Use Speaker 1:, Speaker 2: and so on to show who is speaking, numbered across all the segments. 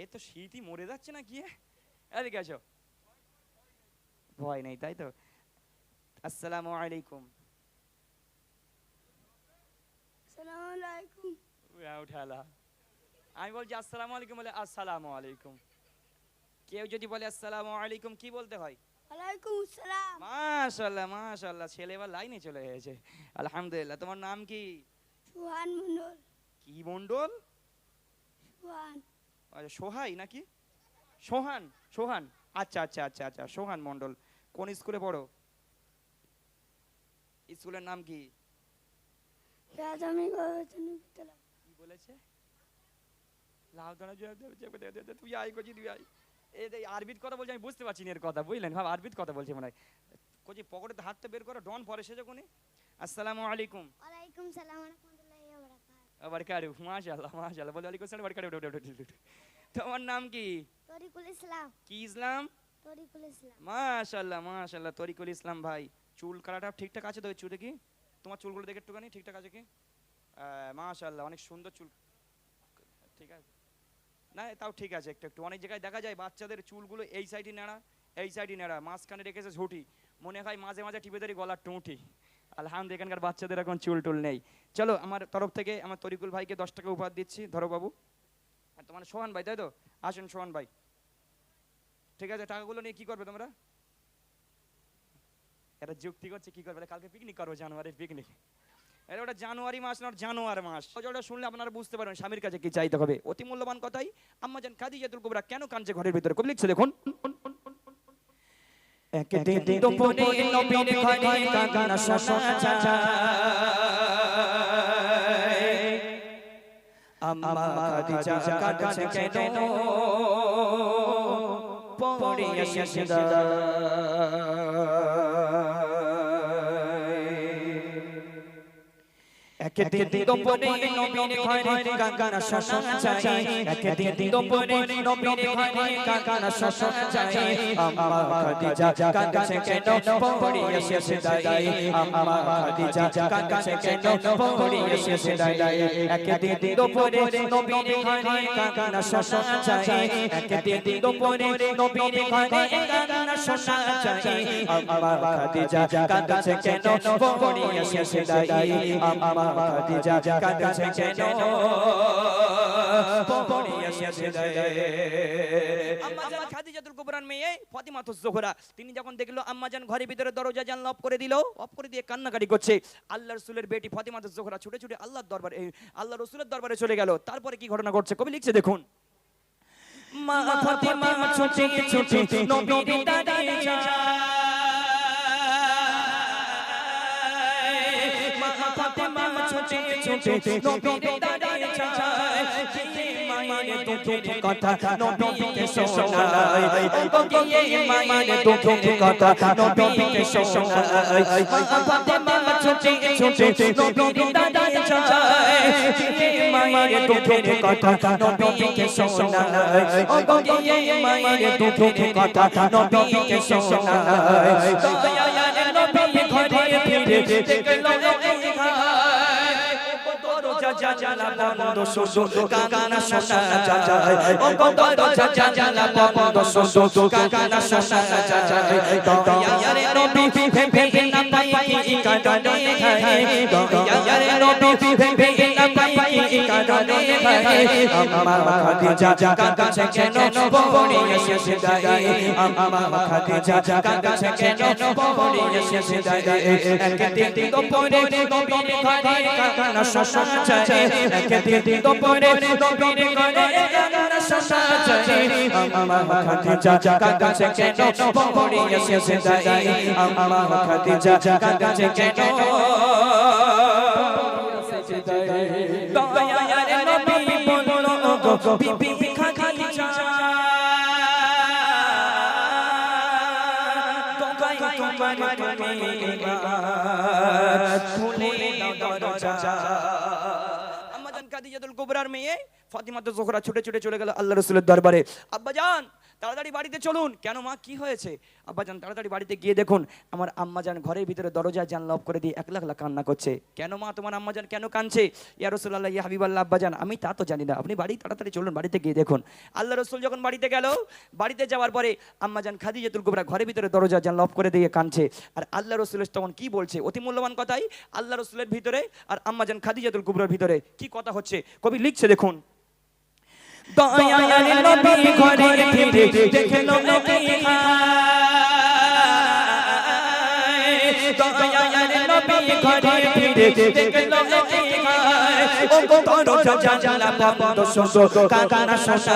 Speaker 1: এ তো শীতই মরে যাচ্ছে না গিয়ে এদিকে আসো। ভয় নেই তাই তো? আসসালামু আলাইকুম। উঠালা আমি বলছি আসসালামু আলাইকুম বলে আসসালামু আলাইকুম। কেউ যদি বলে আসসালামু আলাইকুম কি বলতে হয়?
Speaker 2: ওয়ালাইকুম আসসালাম।
Speaker 1: ছেলে এবার লাইনে চলে গেছে। আলহামদুলিল্লাহ তোমার নাম কি?
Speaker 2: সুহান মন্ডল
Speaker 1: কি মন্ডল
Speaker 2: সুহান।
Speaker 1: সোহাই নাকি? সোহান সোহান। আচ্ছা আচ্ছা আচ্ছা আচ্ছা সোহান মন্ডল কোন স্কুলে পড়ো? স্কুলের নাম কি?
Speaker 2: প্রাথমিক বিদ্যালয়।
Speaker 1: কি বলেছে? তুই তুই এই কথা বলছি আমি বুঝতে পারছি এর কথা বুঝলেন? ভাব কথা বলছে মনে হয়। পকেটে হাতটা বের করো ডন পরে সে যখনই আসসালামু আলাইকুম।
Speaker 2: ওয়ালাইকুম সালাম রাহমাতুল্লাহি ওয়া বারাকাতুহু
Speaker 1: আবার কারু মাশাআল্লাহ মাশাআল্লাহ বলে আলাইকুম সালাম বারকারু তোমার নাম কি
Speaker 2: তরিকুল ইসলাম
Speaker 1: কি ইসলাম
Speaker 2: তরিকুল ইসলাম
Speaker 1: মাশাআল্লাহ মাশাআল্লাহ তরিকুল ইসলাম ভাই চুল ঠিকঠাক আছে তো চুলে কি তোমার চুলগুলো দেখে একটুখানি ঠিকঠাক আছে কি মাশাআল্লাহ অনেক সুন্দর চুল ঠিক আছে না তাও ঠিক আছে একটু একটু অনেক জায়গায় দেখা যায় বাচ্চাদের চুলগুলো এই সাইডে নেড়া এই সাইডে নেড়া মাঝখানে রেখেছে ঝুটি মনে হয় মাঝে মাঝে টিপে ধরি গলার টুঁটি আলহামদুলিল্লাহ, এখানকার বাচ্চাদের এখন চুল টুল নেই। চলো, আমার তরফ থেকে আমার তরিকুল ভাইকে দশ টাকা উপহার দিচ্ছি। ধরো বাবু। আর তোমার সোহান ভাই, তাই তো? আসুন, সোহান ভাই। ঠিক আছে, টাকাগুলো নিয়ে কি করবে তোমরা? এটা যুক্তি করছে, কি করবে? কালকে পিকনিক করব, জানুয়ারির পিকনিক এটা ওটা জানুয়ারি মাস না জানুয়ার মাস। ওটা শুনলে আপনারা বুঝতে পারবেন, স্বামীর কাছে কি চাইতে হবে। অতি মূল্যবান কথাই, আম্মা জান খাদিজাতুল কুবরা কেন কাঁদছে ঘরের ভিতরে? কবি লিখছে, দেখুন। একদিন দুপুরে নবীর ঘরে কাকানা শশা চাচায় আম্মা খাদিজা কাঁদছে কেন? পড়িয়া একদিন দুপুরে নবীর ঘরে কাকানা শশা চাই। একদিন দুপুরে নবীর ঘরে কাকানা শশা চাই। আম্মা খাদিজা কাকাছে কেন পড়িয়া শেষে দাই আম্মা খাদিজা কাকাছে খাদিজা কাঁদছে কেন পড়িয়া শেষে আম্মাজান খাদিজাতুল কুবরার মেয়ে ফাতিমাতুজ জোহরা তিনি যখন দেখল আম্মাজান ঘরের ভিতরে দরজা জানলা অফ করে দিল অফ করে দিয়ে কান্নাকাটি করছে আল্লাহ রসুলের বেটি ফাতিমাতুজ জোহরা ছুটে ছুটে আল্লাহর দরবারে আল্লাহ রসুলের দরবারে চলে গেল তারপরে কি ঘটনা ঘটছে কবি লিখছে দেখুন মা ফাতিমা ছুটে ছুটে নবীর দাঁড়িয়ে যায় ছুটে নবীর দাঁড়িয়ে গিয়ে মায়ের দুঃখের কথা নবীকে শোনায় ও গিয়ে মায়ের দুঃখের কথা নবীকে শোনায় মা ফাতেমা ছুটে ছুটে নবীর দাঁড়িয়ে গিয়ে মায়ের দুঃখের কথা নবীকে শোনায় ও গিয়ে মায়ের দুঃখের কথা নবীকে শোনায় দয়ায়ার নবী ঘরে ফিরে দরজা বন্ধ শুধু কাকানা শোনা যায় ও দরজা জানালা বন্ধ শুধু কাকানা শোনা যায় দয়ায়ার নবী ভেবে না পাই কি কারণে হয় দয়ায়ার নবী ভেবে না পাই কি কারণে হয় আমার খাদিজা কাকাছে কেন পড়িয়ে শেষে যায় আমার খাদিজা কাকাছে কেন পড়িয়ে শেষে যায় একদিন তো পড়ে নবীর ঘরে কাকানা শোনা যায় একদিন পড়ে নবীর ঘরে কাকানা শোনা যায় আমার খাদিজা কাকাছে কেন পড়িয়ে শেষে যায় আমার খাদিজা কাকাছে কেন দয়ায়ার নবী বলল গো বিবি খাদিজা তোমায় তোমার তুমি এবার খুলে দাও দরজা কুবরার মেয়ে ফাতিমা তো জোহরা ছুটে ছুটে চলে গেল আল্লাহ রসুলের দরবারে। আব্বাজান
Speaker 3: তাড়াতাড়ি বাড়িতে চলুন। কেন মা, কি হয়েছে? আব্বাজান, তাড়াতাড়ি বাড়িতে গিয়ে দেখুন। আমার আম্মাজান ঘরের ভিতরে দরজা জান লব করে দিয়ে এক লাখ লাখ কান্না করছে। কেন মা, তোমার আম্মাজান কেন কাঁদছে? ইয়া রসুল্লাহ ইয়া হাবিবাল্লাহ আব্বা আব্বাজান, আমি তা তো জানি না। আপনি বাড়ি তাড়াতাড়ি চলুন, বাড়িতে গিয়ে দেখুন। আল্লাহ রসুল যখন বাড়িতে গেল, বাড়িতে যাওয়ার পরে আম্মাজান খাদিজাতুল কুবরা ঘরের ভিতরে দরজা জান লব করে দিয়ে কাঁদছে। আর আল্লাহ রসুল তখন কি বলছে? অতি মূল্যবান কথাই, আল্লাহ রসুলের ভিতরে আর আম্মাজান খাদিজাতুল কুবরার ভিতরে কি কথা হচ্ছে? কবি লিখছে, দেখুন। দয়ায়ার নবী ঘরে ফিরে দেখল নবী দয়ায়ার নবী ঘরে ফিরে দেখল নবী ও কাকানা ও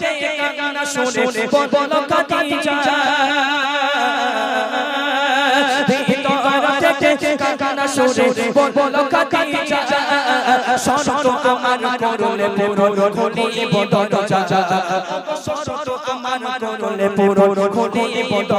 Speaker 3: থেকে শুনে বল খাদিজা শুনে বল খাদিজা শোনো আমার করলে পুরো খুলি দরজা শোনো আমার করলে পুরো খুলি বিবি না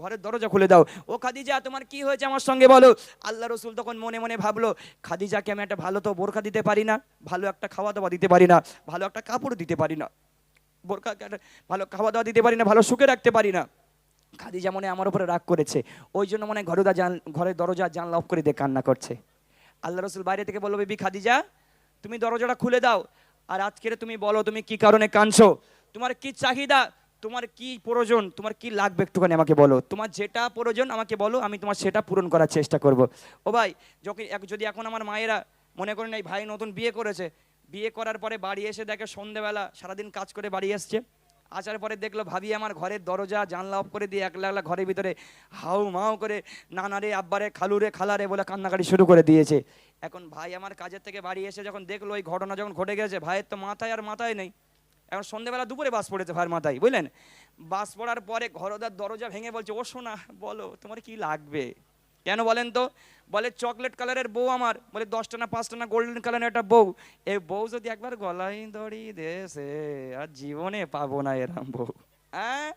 Speaker 3: ঘরের দরজা খুলে দাও। ও খাদিজা, তোমার কি হয়েছে আমার সঙ্গে বলো? আল্লাহ রসুল তখন মনে মনে ভাবলো, খাদিজাকে আমি একটা ভালো তো বোরখা দিতে পারি না, ভালো একটা খাওয়া দাওয়া দিতে পারি না, ভালো একটা কাপড় দিতে পারি না বোরখা ভালো খাওয়া দাওয়া দিতে পারি না, ভালো সুখে রাখতে পারি না। খাদিজা মনে আমার উপরে রাগ করেছে। ওই জন্য মনে ঘরদা জান, ঘরের দরজা জানলা অফ করে দিয়ে কান্না করছে। আল্লাহ রসুল বাইরে থেকে বলল, বেবি খাদিজা, তুমি দরজাটা খুলে দাও। আর আজকের তুমি বলো, তুমি কি কারণে কাঁদছো? তোমার কি চাহিদা? তোমার কি প্রয়োজন, তোমার কি লাগবে একটুখানি আমাকে বলো। তোমার যেটা প্রয়োজন আমাকে বলো, আমি তোমার সেটা পূরণ করার চেষ্টা করব। ও ভাই, যখন যদি এখন আমার মায়েরা মনে করেন এই ভাই নতুন বিয়ে করেছে, বিয়ে করার পরে বাড়ি এসে দেখে সন্ধেবেলা সারাদিন কাজ করে বাড়ি এসছে, আসার পরে দেখল ভাবি আমার ঘরের দরজা, জানলা অফ করে দিয়ে একলা একলা ঘরের ভিতরে হাউ মাউ করে নানারে আব্বারে খালুরে খালারে বলে কান্নাকাটি শুরু করে দিয়েছে। এখন ভাই আমার কাজের থেকে বাড়ি এসে যখন দেখল ওই ঘটনা যখন ঘটে গেছে, ভাইয়ের তো মাথায় আর মাথায় নেই। এখন সন্ধ্যেবেলা দুপুরে বাস পড়েছে ভাইয়ের মাথায়, বুঝলেন? বাস পড়ার পরে ঘরদার দরজা ভেঙে বলছে, ও শোনা বলো, তোমার কি লাগবে? কেন বলেন তো? বলে, চকলেট কালারের বউ আমার। বলে, দশটা না পাঁচটা না গোল্ডেন কালারের একটা বউ। এই বউ যদি একবার গলায় দড়ি দেশে আর জীবনে পাবো না এরম বউ। হ্যাঁ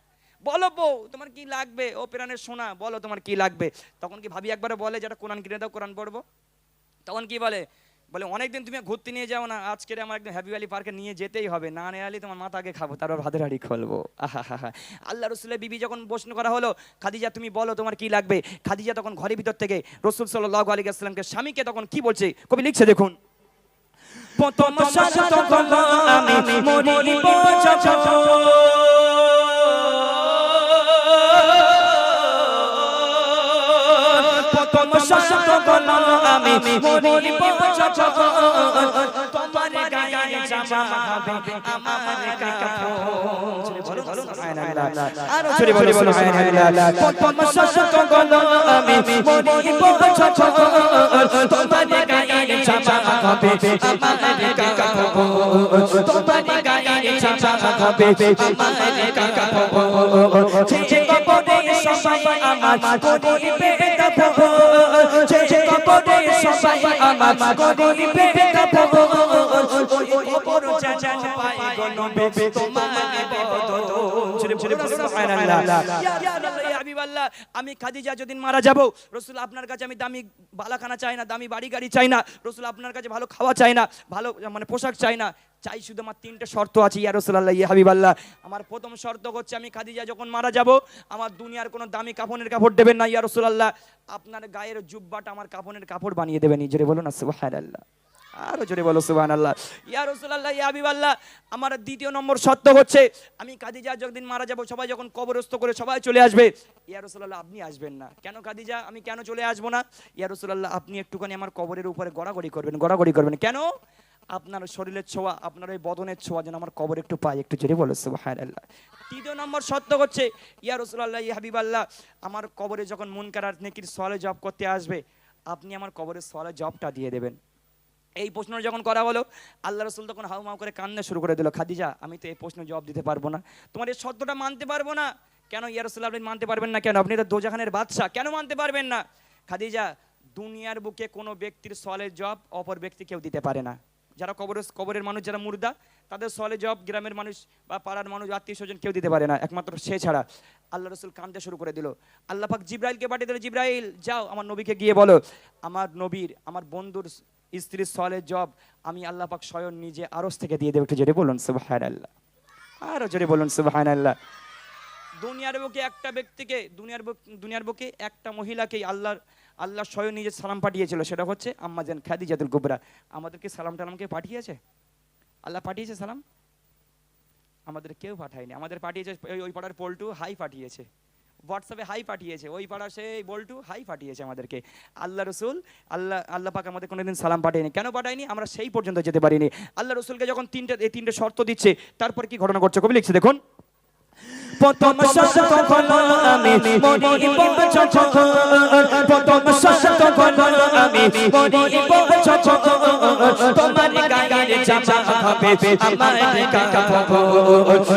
Speaker 3: বলো বউ, তোমার কি লাগবে? ও প্রাণের সোনা, বলো তোমার কি লাগবে? তখন কি ভাবি একবারে বলে, যেটা কোরআন কিনে দাও, কোরআন পড়ব? তখন কি বলে? বলে অনেকদিন তুমি ঘুরতে নিয়ে যাও না আজকে আমার একদম হ্যাপি ভ্যালি পার্কে নিয়ে যেতেই হবে না নেয়ালি তোমার মাথা আগে খাব তারপর ভাতের হাড়ি খুলবো। আহা হা আল্লাহ রসুলের বিবি যখন প্রশ্ন করা হলো খাদিজা তুমি বলো তোমার কি লাগবে? খাদিজা তখন ঘরের ভিতর থেকে রসুল সাল্লাহ আলী আসলামকে স্বামীকে তখন কি বলছে কবি লিখছে দেখুন। প্রথম আমি মরিব প্রথম শান্ত আমি মরিব তোমার গায়ে জামা হবে আমার কাপড়। বলো বলো আরও জোরে বলো সুবহানাল্লাহ। প্রথম শান্ত আমি মরিব তোমার গায়ে জামা হবে আমার কাপড়। তোমার গায়ে জামা হবে আমার কাপড়। যে কপড়ে সবাই আমার করিবে কাপড় যে কপড়ে সবাই আমার করিবে কাপড় ওই কপড় পাই গো নবী তোমার বদল ছেড়ে ছেড়ে সুবহানাল্লাহ। ইয়া আল্লাহ হাবিবাল্লাহ আমি খাদিজা যেদিন মারা যাব রসুল আপনার কাছে আমি দামি বালাখানা চাই না দামি বাড়ি গাড়ি চাই না রসুল আপনার কাছে ভালো খাওয়া চাই না ভালো মানে পোশাক চাই না। চাই শুধু আমার তিনটে শর্ত আছে, ইয়া রসুল্লাহ ইয়া হাবিবাল্লাহ। আমার প্রথম শর্ত হচ্ছে, আমি খাদিজা যখন মারা যাব, আমার দুনিয়ার কোনো দামি কাপড়ের কাপড় দেবেন না, ইয়া রসুল্লাহ আপনার গায়ের জুব্বাটা আমার কাপড়ের কাপড় বানিয়ে দেবেন নিজেরে বলুন না, সুবহানাল্লাহ। আরও জোরে বলো সুবান আল্লাহ ইয়া রসুল্লাহ ইয়া হাবিবাল্লাহ, আমার দ্বিতীয় নম্বর সত্য হচ্ছে, আমি কাদিজা যতদিন মারা যাব, সবাই যখন কবরস্থ করে সবাই চলে আসবে। ইয়া আপনি আসবেন না। কেন কাদিজা আমি কেন চলে আসব না? ইয়া রসুল্লাহ আপনি একটুখানি আমার কবরের উপরে গড়াগড়ি করবেন গড়াগড়ি করবেন। কেন? আপনার শরীরের ছোঁয়া, আপনার ওই বদনের ছোঁয়া যেন আমার কবর একটু পাই, একটু জোরে বলো, সুবহানাল্লাহ। তৃতীয় নম্বর সত্য হচ্ছে, ইয়া রসুল্লাহ ইয়া হাবিবাল্লাহ, আমার কবরে যখন মন মুনকার নেকির সওয়ালে জব করতে আসবে, আপনি আমার কবরের সওয়ালে জবটা দিয়ে দেবেন। এই প্রশ্ন যখন করা হলো, আল্লাহ রসুল তখন হাউ মাউ করে কান্না শুরু করে দিল, খাদিজা, আমি তো এই প্রশ্ন জবাব দিতে পারব না। তোমার এই সত্যটা মানতে পারব না। কেন ইয়া রসুল আপনি মানতে পারবেন না কেন? আপনি তো দোজাহানের বাদশা কেন মানতে পারবেন না? খাদিজা, দুনিয়ার বুকে কোনো ব্যক্তির সলের জব অপর ব্যক্তি কেউ দিতে পারে না। যারা কবরের কবরের মানুষ, যারা মুর্দা, তাদের সলে জব গ্রামের মানুষ বা পাড়ার মানুষ, আত্মীয় স্বজন কেউ দিতে পারে না। একমাত্র সে ছাড়া। আল্লাহ রসুল কান্দতে শুরু করে দিল। আল্লাহ পাক জিব্রাইলকে পাঠিয়ে দিল, জিব্রাইল, যাও আমার নবীকে গিয়ে বলো। আমার নবীর, আমার বন্ধুর স্ত্রীর সলের জব আমি আল্লাহ পাক স্বয়ং নিজে আরস থেকে দিয়ে দেবো। একটু জোরে বলুন সুবাহান আল্লাহ আরও জোরে বলুন সুবাহান আল্লাহ দুনিয়ার বুকে একটা ব্যক্তিকে, দুনিয়ার বুক, দুনিয়ার বুকে একটা মহিলাকেই আল্লাহর আল্লাহ স্বয়ং নিজে সালাম পাঠিয়েছিল, সেটা হচ্ছে আম্মাজান খাদিজাতুল কুবরা। আমাদেরকে সালাম টালামকে পাঠিয়েছে? আল্লাহ পাঠিয়েছে সালাম? আমাদের কেউ পাঠায়নি। আমাদের পাঠিয়েছে ওই- ওই পাড়ার পল্টু, হাই পাঠিয়েছে। হোয়াটসঅ্যাপে হাই পাঠিয়েছে, ওই পাড়ার সেই বল্টু, হাই পাঠিয়েছে আমাদেরকে। আল্লাহ রসুল, আল্লাহ আল্লাহ পাক আমাদের কোনোদিন সালাম পাঠায়নি। কেন পাঠায়নি? আমরা সেই পর্যন্ত যেতে পারিনি। আল্লাহ রসুলকে যখন তিনটে এই তিনটে শর্ত দিচ্ছে, তারপর কি ঘটনা ঘটছে কবি লিখছে দেখুন।
Speaker 1: প্রথম শর্ত হলো আমি মরিব যখন প্রথম শর্ত হলো আমি মরিব যখন তোমার গায়ের জামা হবে আমার কাপড়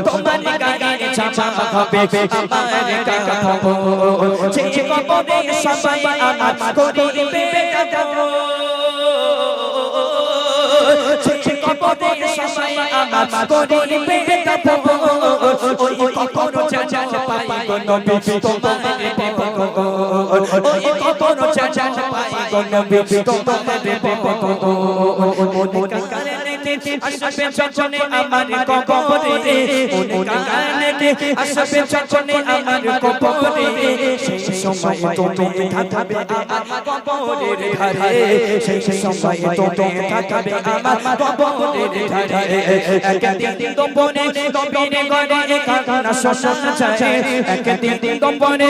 Speaker 1: তোমার গায়ের জামা হবে আমার কাপড় যে কবরে সবাই আমার করিবে যে কবরে সবাই আমার করিবে কাপড় গো নবী তোমার বেপক ওই কবর জানা পাই গো নবী তোমার বেপক মনে কারণে আসবে যখনে আমার কবরে মনে কারণে আসবে যখনে আমার কবরে সেই সময় তুমি থাকবে আমার কবরের ধারে সেই সময় তুমি থাকবে আমার কবরের ধারে একদিন তোমনে নবীর ঘরে কান্না শোনা যায় একদিন তোমনে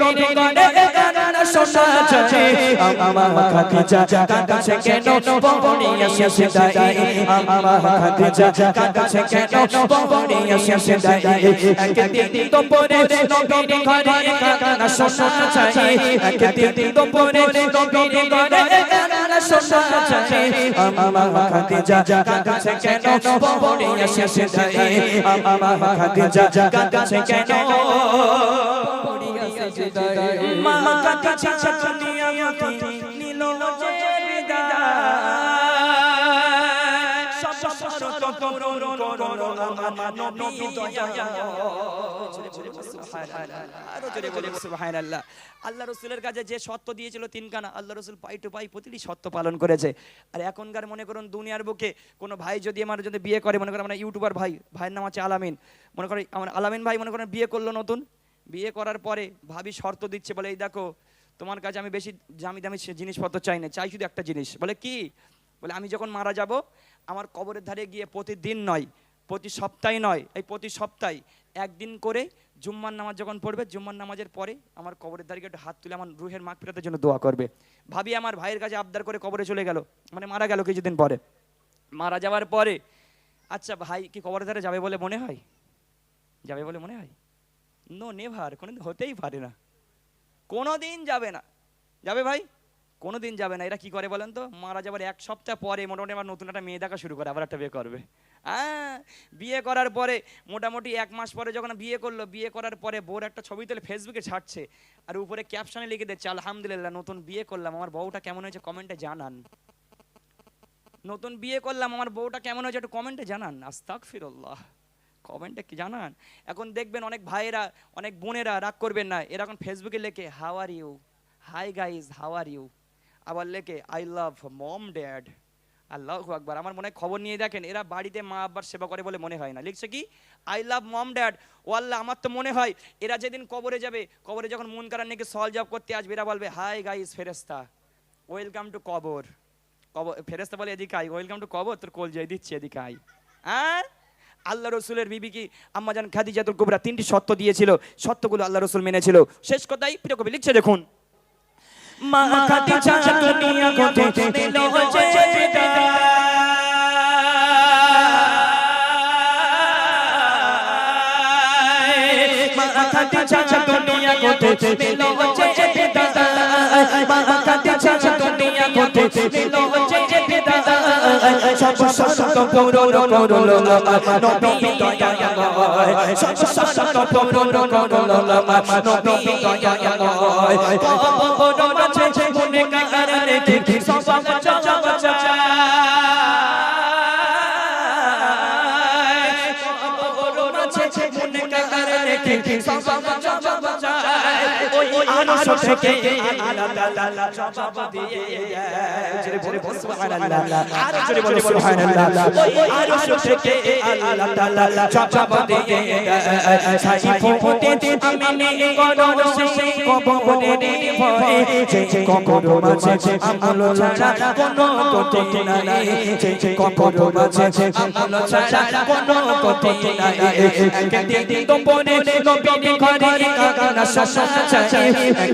Speaker 1: নবীর ঘরে কান্না শোনা যায়। আমার খাদিজা কাঁদছে কেন পবনে এসে যায় আমার খাদিজা কাঁদছে কেন পবনে এসে যায় একদিন তোমনে নবীর ঘরে কান্না শোনা যায়। একদিন তোমনে নবীর ঘরে আমার খাদিজা কাঁদছে কেন পবনে এসে যায় আমার খাদিজা কাঁদছে কেন
Speaker 3: যে আল্লাহ রসুলের কাছে যে সত্য দিয়েছিল তিনখানা, আল্লাহ রসুল পাই টু পাই প্রতিটি সত্য পালন করেছে। আর এখনকার মনে করুন দুনিয়ার বুকে কোনো ভাই যদি আমার যদি বিয়ে করে, মনে করেন ইউটিউবার ভাই, ভাইয়ের নাম আছে আলামিন। মনে করি আমার আলামিন ভাই মনে করেন বিয়ে করল নতুন। বিয়ে করার পরে ভাবি শর্ত দিচ্ছে, বলে, এই দেখো, তোমার কাছে আমি বেশি দামি দামি জিনিসপত্র চাই না, চাই শুধু একটা জিনিস। বলে, কি? বলে, আমি যখন মারা যাব, আমার কবরের ধারে গিয়ে প্রতিদিন নয়, প্রতি সপ্তাহে নয়, এই প্রতি সপ্তাহে একদিন করে জুম্মার নামাজ যখন পড়বে, জুম্মার নামাজের পরে আমার কবরের ধারে গিয়ে একটু হাত তুলে আমার রুহের মাগ ফেরাতের জন্য দোয়া করবে। ভাবি আমার ভাইয়ের কাছে আবদার করে কবরে চলে গেল মানে মারা গেল কিছুদিন পরে। মারা যাওয়ার পরে আচ্ছা ভাই, কি কবরের ধারে যাবে বলে মনে হয়? যাবে বলে মনে হয়? নো, নেভার, কোনোদিন হতেই পারে না। কোনো দিন যাবে না। যাবে ভাই? কোনো দিন যাবে না। এরা কি করে বলেন তো? মারা যাবার এক সপ্তাহ পরে মোটামুটি আবার নতুন একটা মেয়ে দেখা শুরু করে, আবার একটা বিয়ে করবে। হ্যাঁ বিয়ে করার পরে মোটামুটি এক মাস পরে যখন বিয়ে করল, বিয়ে করার পরে বোর একটা ছবি তুলে ফেসবুকে ছাড়ছে। আর উপরে ক্যাপশনে লিখে দিচ্ছে, আলহামদুলিল্লাহ, নতুন বিয়ে করলাম। আমার বউটা কেমন হয়েছে কমেন্টে জানান। নতুন বিয়ে করলাম, আমার বউটা কেমন হয়েছে একটু কমেন্টে জানান। আস্তাক ফিরল্লাহ কমেন্টে কি জানান? এখন দেখবেন অনেক ভাইয়েরা, অনেক বোনেরা রাগ করবেন না, এরা এখন ফেসবুকে লেখে how are you hi guys how are you আবার লেখে আই লাভ মম ড্যাড আল্লাহ আকবার। আমার মনে খবর নিয়ে দেখেন, এরা বাড়িতে মা আব্বার সেবা করে বলে মনে হয় না। লিখছে কি? আই লাভ মম ড্যাড ও আল্লাহ, আমার তো মনে হয় এরা যেদিন কবরে যাবে, কবরে যখন মন কারার নাকি সল জব করতে আসবে, এরা বলবে হাই গাইজ ফেরেস্তা ওয়েলকাম টু কবর। কবর ফেরেস্তা বলে, এদিকে আই ওয়েলকাম টু কবর, তোর কোল যাই দিচ্ছি, এদিকে আই হ্যাঁ আল্লাহ রসুলের বিবি কি আম্মাজান খাদিজাতুল কুবরা তিনটি সত্য দিয়েছিল। সত্যগুলো আল্লাহ রসুল মেনেছিল। শেষ কথাই প্রিয় কবি লিখছে দেখুন।
Speaker 1: মা খাদিজা দুনিয়া কোতে মা খাদিজা দুনিয়া কোতে নিল যে বিদায়। মা খাদিজা দুনিয়া কোতে যে বিদায় সব সন্ত পূরণ করল নবী দয়াময় সব সন্ত পূরণ করল নবী দয়াময় কবর মাঝে মনে কারণে দেখি সব জব কবর মাঝে আমল ছাড়া কোনো গতি নাই কবর মাঝে আমল ছাড়া কোনো গতি নাই একদিন তোমরে নবীর ঘরে কাকানা শশা চাচে একদিন তোমরে নবীর ঘরে কাকানা শশা চাচে আম্মা খাদিজা কাকাছে কেন পড়িয়া শেষে দাই আম্মা খাদিজা কাকাছে কেন পড়িয়া শেষে দাই আম্মা খাদিজা কাকাছে কেন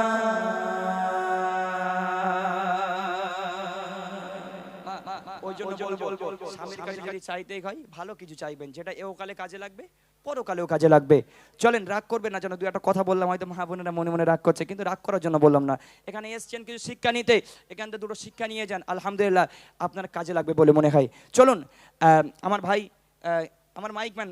Speaker 3: জন্য বলব স্বামীর কাছে যদি চাইতেই হয় ভালো কিছু চাইবেন যেটা এওকালে কাজে লাগবে পরকালেও কাজে লাগবে। চলেন রাগ করবেন না যেন দু একটা কথা বললাম হয়তো মা বোনেরা মনে মনে রাগ করছে কিন্তু রাগ করার জন্য বললাম না। এখানে এসছেন কিছু শিক্ষা নিতে এখান থেকে দুটো শিক্ষা নিয়ে যান আলহামদুলিল্লাহ আপনার কাজে লাগবে বলে মনে হয়। চলুন আহ, আমার ভাই আহ, আমার মাইক ম্যান